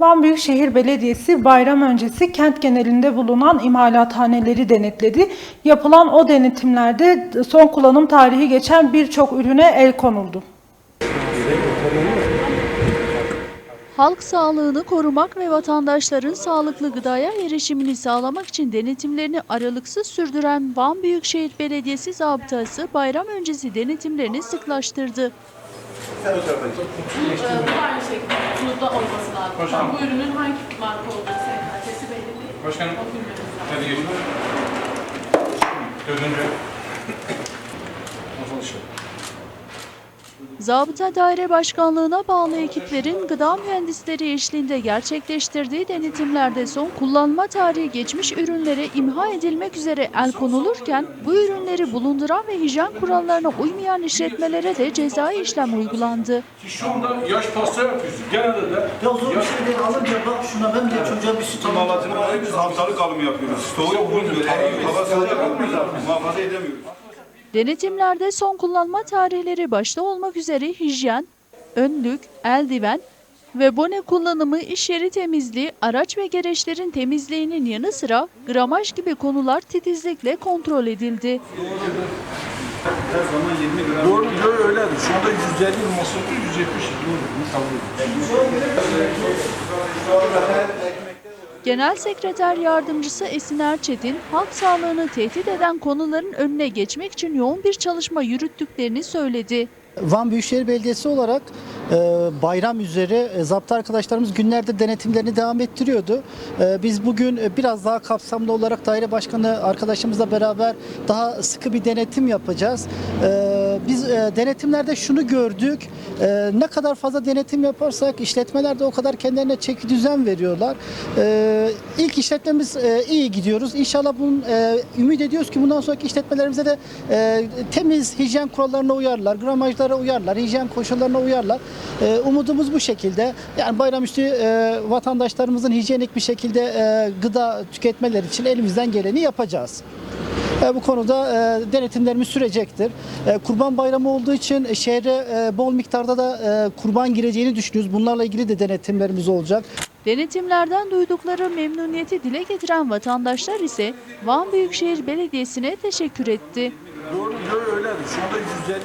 Van Büyükşehir Belediyesi bayram öncesi kent genelinde bulunan imalathaneleri denetledi. Yapılan o denetimlerde son kullanım tarihi geçen birçok ürüne el konuldu. Halk sağlığını korumak ve vatandaşların sağlıklı gıdaya erişimini sağlamak için denetimlerini aralıksız sürdüren Van Büyükşehir Belediyesi zabıtası bayram öncesi denetimlerini sıklaştırdı. Bu ürünün hangi marka olduğu belli değil. Başkanım. Hadi geçin. Dördüncü. Zabıta Daire Başkanlığı'na bağlı ekiplerin gıda mühendisleri eşliğinde gerçekleştirdiği denetimlerde son kullanma tarihi geçmiş ürünlere imha edilmek üzere el konulurken bu ürünleri bulunduran ve hijyen kurallarına uymayan işletmelere de cezai işlem uygulandı. Şu anda yaş pasta yapıyorsun. Genelde de Ya zor bir şey değil. Alınca bak şuna ben de çocuğa bir süt alayım. Malatını alayım biz haftalık alım yapıyoruz. Stoğu yok. Muhafaza edemiyoruz. Denetimlerde son kullanma tarihleri başta olmak üzere hijyen, önlük, eldiven ve bone kullanımı, iş yeri temizliği, araç ve gereçlerin temizliğinin yanı sıra gramaj gibi konular titizlikle kontrol edildi. Her zaman 20 gram. doğru doğru öyledir. Şu anda 150 masrafı 170 doğru. Bunu kabul ediyorum. Genel Sekreter Yardımcısı Esin Erçetin, halk sağlığını tehdit eden konuların önüne geçmek için yoğun bir çalışma yürüttüklerini söyledi. Van Büyükşehir Belediyesi olarak e, bayram üzere e, zaptı arkadaşlarımız günlerde denetimlerini devam ettiriyordu. E, biz bugün e, biraz daha kapsamlı olarak daire başkanı arkadaşımızla beraber daha sıkı bir denetim yapacağız. E, biz e, denetimlerde şunu gördük. E, ne kadar fazla denetim yaparsak işletmeler de o kadar kendilerine çeki düzen veriyorlar. E, ilk işletmemiz iyi gidiyoruz. İnşallah bunun ümit ediyoruz ki bundan sonraki işletmelerimize de temiz hijyen kurallarına uyarlar, gramajlara uyarlar, hijyen koşullarına uyarlar. Umudumuz bu şekilde. Yani bayramüstü e, vatandaşlarımızın hijyenik bir şekilde gıda tüketmeleri için elimizden geleni yapacağız. E, Bu konuda e, denetimlerimiz sürecektir. E, Kurban Bayramı olduğu için e, şehre e, bol miktarda da e, kurban gireceğini düşünüyoruz. Bunlarla ilgili de denetimlerimiz olacak. Denetimlerden duydukları memnuniyeti dile getiren vatandaşlar ise Van Büyükşehir Belediyesi'ne teşekkür etti. Doğru doğru öyledir. Şu anda 150